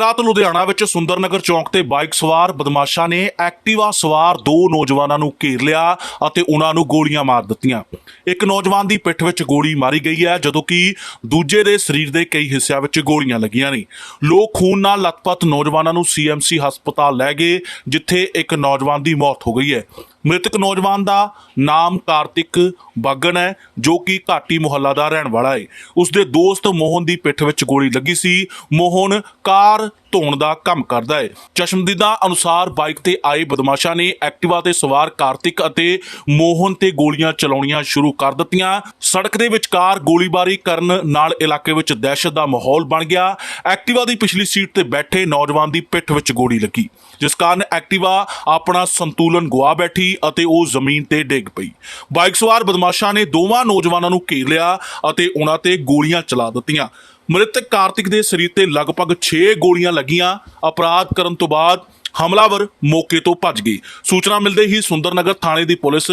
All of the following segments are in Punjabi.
ਰਾਤ ਲੁਧਿਆਣਾ ਵਿੱਚ ਸੁੰਦਰਨਗਰ ਚੌਂਕ ਤੇ ਬਾਈਕ ਸਵਾਰ ਬਦਮਾਸ਼ਾਂ ਨੇ ਐਕਟਿਵਾ ਸਵਾਰ ਦੋ ਨੌਜਵਾਨਾਂ ਨੂੰ ਘੇਰ ਲਿਆ ਅਤੇ ਉਹਨਾਂ ਨੂੰ ਗੋਲੀਆਂ ਮਾਰ ਦਿੱਤੀਆਂ। ਇੱਕ ਨੌਜਵਾਨ ਦੀ ਪਿੱਠ ਵਿੱਚ ਗੋਲੀ ਮਾਰੀ ਗਈ ਹੈ, ਜਦੋਂ ਕਿ ਦੂਜੇ ਦੇ ਸਰੀਰ ਦੇ ਕਈ ਹਿੱਸਿਆਂ ਵਿੱਚ ਗੋਲੀਆਂ ਲੱਗੀਆਂ ਨੇ। ਲੋਕ ਖੂਨ ਨਾਲ ਲਤਪਤ ਨੌਜਵਾਨਾਂ ਨੂੰ ਸੀਐਮਸੀ ਹਸਪਤਾਲ ਲੈ ਗਏ, ਜਿੱਥੇ ਇੱਕ ਨੌਜਵਾਨ ਦੀ ਮੌਤ ਹੋ ਗਈ ਹੈ। ਮ੍ਰਿਤਕ ਨੌਜਵਾਨ ਦਾ ਨਾਮ ਕਾਰਤਿਕ ਬਾਗਨ ਹੈ, ਜੋ ਕਿ ਘਾਟੀ ਮੁਹੱਲਾ ਦਾ ਰਹਿਣ ਵਾਲਾ ਹੈ। ਉਸ ਦੇ ਦੋਸਤ ਮੋਹਨ ਦੀ ਪਿੱਠ ਵਿੱਚ ਗੋਲੀ ਲੱਗੀ ਸੀ। ਮੋਹਨ ਕਾਰ ਧੋਣ ਦਾ ਕੰਮ ਕਰਦਾ ਹੈ। ਚਸ਼ਮਦੀਦਾ ਅਨੁਸਾਰ ਬਾਈਕ ਤੇ ਆਏ ਬਦਮਾਸ਼ਾਂ ਨੇ ਐਕਟਿਵਾ ਤੇ ਸਵਾਰ ਕਾਰਤਿਕ ਅਤੇ ਮੋਹਨ ਤੇ ਗੋਲੀਆਂ ਚਲਾਉਣੀਆਂ ਸ਼ੁਰੂ ਕਰ ਦਿੱਤੀਆਂ। ਸੜਕ ਦੇ ਵਿਚਕਾਰ ਗੋਲੀਬਾਰੀ ਕਰਨ ਨਾਲ ਇਲਾਕੇ ਵਿੱਚ ਦਹਿਸ਼ਤ ਦਾ ਮਾਹੌਲ ਬਣ ਗਿਆ। ਐਕਟਿਵਾ ਦੀ ਪਿਛਲੀ ਸੀਟ ਤੇ ਬੈਠੇ ਨੌਜਵਾਨ ਦੀ ਪਿੱਠ ਵਿੱਚ ਗੋਲੀ ਲੱਗੀ। ਜਿਸ ਕਾਰਨ ਐਕਟਿਵਾ ਆਪਣਾ ਸੰਤੁਲਨ ਗੁਆ ਬੈਠੀ ਅਤੇ ਉਹ ਜ਼ਮੀਨ ਤੇ ਡਿੱਗ ਪਈ। ਬਾਈਕ ਸਵਾਰ ਬਦਮਾਸ਼ਾਂ ਨੇ ਦੋਵਾਂ ਨੌਜਵਾਨਾਂ ਨੂੰ ਘੇਰ ਲਿਆ ਅਤੇ ਉਹਨਾਂ ਤੇ ਗੋਲੀਆਂ ਚਲਾ ਦਿੱਤੀਆਂ। ਮ੍ਰਿਤਕ ਕਾਰਤਿਕ ਦੇ ਸਰੀਰ ਤੇ ਲਗਭਗ 6 ਗੋਲੀਆਂ ਲੱਗੀਆਂ। ਅਪਰਾਧ ਕਰਨ ਤੋਂ ਬਾਅਦ ਹਮਲਾਵਰ ਮੌਕੇ ਤੋਂ ਭੱਜ ਗਏ। ਸੂਚਨਾ ਮਿਲਦੇ ਹੀ ਸੁੰਦਰਨਗਰ ਥਾਣੇ ਦੀ ਪੁਲਿਸ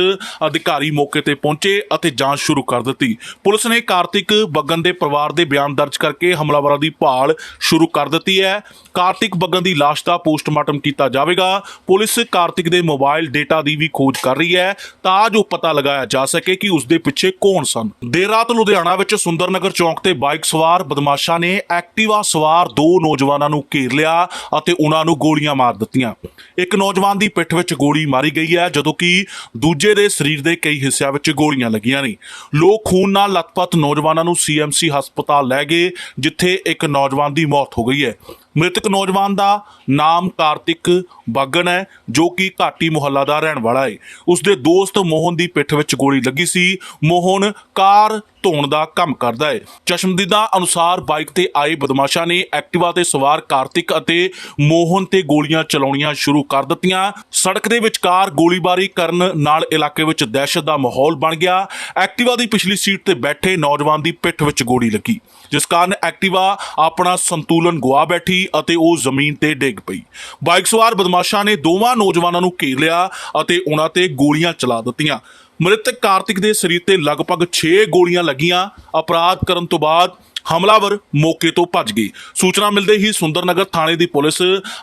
ਅਧਿਕਾਰੀ ਮੌਕੇ ਤੇ ਪਹੁੰਚੇ ਅਤੇ ਜਾਂਚ ਸ਼ੁਰੂ ਕਰ ਦਿੱਤੀ। ਪੁਲਿਸ ਨੇ ਕਾਰਤਿਕ ਬੱਗਨ ਦੇ ਪਰਿਵਾਰ ਦੇ ਬਿਆਨ ਦਰਜ ਕਰਕੇ ਹਮਲਾਵਰਾਂ ਦੀ ਭਾਲ ਸ਼ੁਰੂ ਕਰ ਦਿੱਤੀ ਹੈ। ਕਾਰਤਿਕ ਬੱਗਨ ਦੀ ਲਾਸ਼ ਦਾ ਪੋਸਟਮਾਰਟਮ ਕੀਤਾ ਜਾਵੇਗਾ। ਪੁਲਿਸ ਕਾਰਤਿਕ ਦੇ ਮੋਬਾਈਲ ਡੇਟਾ ਦੀ ਵੀ ਖੋਜ ਕਰ ਰਹੀ ਹੈ ਤਾਂ ਜੋ ਪਤਾ ਲਗਾਇਆ ਜਾ ਸਕੇ ਕਿ ਉਸ ਦੇ ਪਿੱਛੇ ਕੌਣ ਸਨ। ਦੇਰ ਰਾਤ ਲੁਧਿਆਣਾ ਵਿੱਚ ਸੁੰਦਰਨਗਰ ਚੌਂਕ ਤੇ ਬਾਈਕ ਸਵਾਰ ਬਦਮਾਸ਼ਾਂ ਨੇ ਐਕਟਿਵਾ ਸਵਾਰ ਦੋ ਨੌਜਵਾਨਾਂ ਨੂੰ ਘੇਰ ਲਿਆ ਅਤੇ ਉਹਨਾਂ ਨੂੰ ਗੋਲੀਆਂ ਮਾਰ ਦਿੱਤੀਆਂ। ਇੱਕ ਨੌਜਵਾਨ ਦੀ ਪਿੱਠ ਵਿੱਚ ਗੋਲੀ ਮਾਰੀ ਗਈ ਹੈ, ਜਦੋਂ ਕਿ ਦੂਜੇ ਦੇ ਸਰੀਰ ਦੇ ਕਈ ਹਿੱਸਿਆਂ ਵਿੱਚ ਗੋਲੀਆਂ ਲੱਗੀਆਂ ਨੇ। ਲੋਕ ਖੂਨ ਨਾਲ ਲਤਪਤ ਨੌਜਵਾਨਾਂ ਨੂੰ ਸੀਐਮਸੀ ਹਸਪਤਾਲ ਲੈ ਗਏ, ਜਿੱਥੇ ਇੱਕ ਨੌਜਵਾਨ ਦੀ ਮੌਤ ਹੋ ਗਈ ਹੈ। ਮ੍ਰਿਤਕ ਨੌਜਵਾਨ ਦਾ ਨਾਮ ਕਾਰਤਿਕ ਬਾਗਨ ਹੈ, ਜੋ ਕਿ ਘਾਟੀ ਮੁਹੱਲਾ ਦਾ ਰਹਿਣ ਵਾਲਾ ਹੈ। ਉਸ ਦੇ ਦੋਸਤ ਮੋਹਨ ਦੀ ਪਿੱਠ ਵਿੱਚ ਗੋਲੀ ਲੱਗੀ ਸੀ। ਮੋਹਨ ਕਾਰ ਧੋਣ ਦਾ ਕੰਮ ਕਰਦਾ ਹੈ। ਚਸ਼ਮਦੀਦਾ ਅਨੁਸਾਰ ਬਾਈਕ ਤੇ ਆਏ ਬਦਮਾਸ਼ਾਂ ਨੇ ਐਕਟਿਵਾ ਤੇ ਸਵਾਰ ਕਾਰਤਿਕ ਅਤੇ ਮੋਹਨ ਤੇ ਗੋਲੀਆਂ ਚਲਾਉਣੀਆਂ ਸ਼ੁਰੂ ਕਰ ਦਿੱਤੀਆਂ। ਸੜਕ ਦੇ ਵਿਚਕਾਰ ਗੋਲੀਬਾਰੀ ਕਰਨ ਨਾਲ ਇਲਾਕੇ ਵਿੱਚ ਦਹਿਸ਼ਤ ਦਾ ਮਾਹੌਲ ਬਣ ਗਿਆ। ਐਕਟਿਵਾ ਦੀ ਪਿਛਲੀ ਸੀਟ ਤੇ ਬੈਠੇ ਨੌਜਵਾਨ ਦੀ ਪਿੱਠ ਵਿੱਚ ਗੋਲੀ ਲੱਗੀ। ਜਿਸ ਕਾਰਨ ਐਕਟਿਵਾ ਆਪਣਾ ਸੰਤੁਲਨ ਗੁਆ ਬੈਠੀ। ਅਤੇ ਉਹ ਜ਼ਮੀਨ ਤੇ ਡਿੱਗ ਪਈ। ਬਾਈਕ ਸਵਾਰ ਬਦਮਾਸ਼ਾਂ ਨੇ ਦੋਵਾਂ ਨੌਜਵਾਨਾਂ ਨੂੰ ਘੇਰ ਲਿਆ ਅਤੇ ਉਹਨਾਂ ਤੇ ਗੋਲੀਆਂ ਚਲਾ ਦਿੱਤੀਆਂ। ਮ੍ਰਿਤਕ ਕਾਰਤਿਕ ਦੇ ਸਰੀਰ ਤੇ ਲਗਭਗ 6 ਗੋਲੀਆਂ ਲੱਗੀਆਂ। ਅਪਰਾਧ ਕਰਨ ਤੋਂ ਬਾਅਦ ਹਮਲਾਵਰ ਮੌਕੇ ਤੋਂ ਭੱਜ ਗਏ। ਸੂਚਨਾ ਮਿਲਦੇ ਹੀ ਸੁੰਦਰਨਗਰ ਥਾਣੇ ਦੀ ਪੁਲਿਸ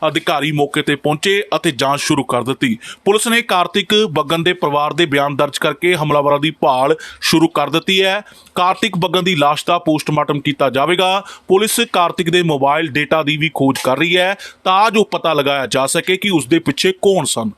ਅਧਿਕਾਰੀ ਮੌਕੇ ਤੇ ਪਹੁੰਚੇ ਅਤੇ ਜਾਂਚ ਸ਼ੁਰੂ ਕਰ ਦਿੱਤੀ। ਪੁਲਿਸ ਨੇ ਕਾਰਤਿਕ ਬੱਗਨ ਦੇ ਪਰਿਵਾਰ ਦੇ ਬਿਆਨ ਦਰਜ ਕਰਕੇ ਹਮਲਾਵਰਾਂ ਦੀ ਭਾਲ ਸ਼ੁਰੂ ਕਰ ਦਿੱਤੀ ਹੈ। ਕਾਰਤਿਕ ਬੱਗਨ ਦੀ ਲਾਸ਼ ਦਾ ਪੋਸਟਮਾਰਟਮ ਕੀਤਾ ਜਾਵੇਗਾ। ਪੁਲਿਸ ਕਾਰਤਿਕ ਦੇ ਮੋਬਾਈਲ ਡੇਟਾ ਦੀ ਵੀ ਖੋਜ ਕਰ ਰਹੀ ਹੈ ਤਾਂ ਜੋ ਪਤਾ ਲਗਾਇਆ ਜਾ ਸਕੇ ਕਿ ਉਸ ਦੇ ਪਿੱਛੇ ਕੌਣ ਸਨ।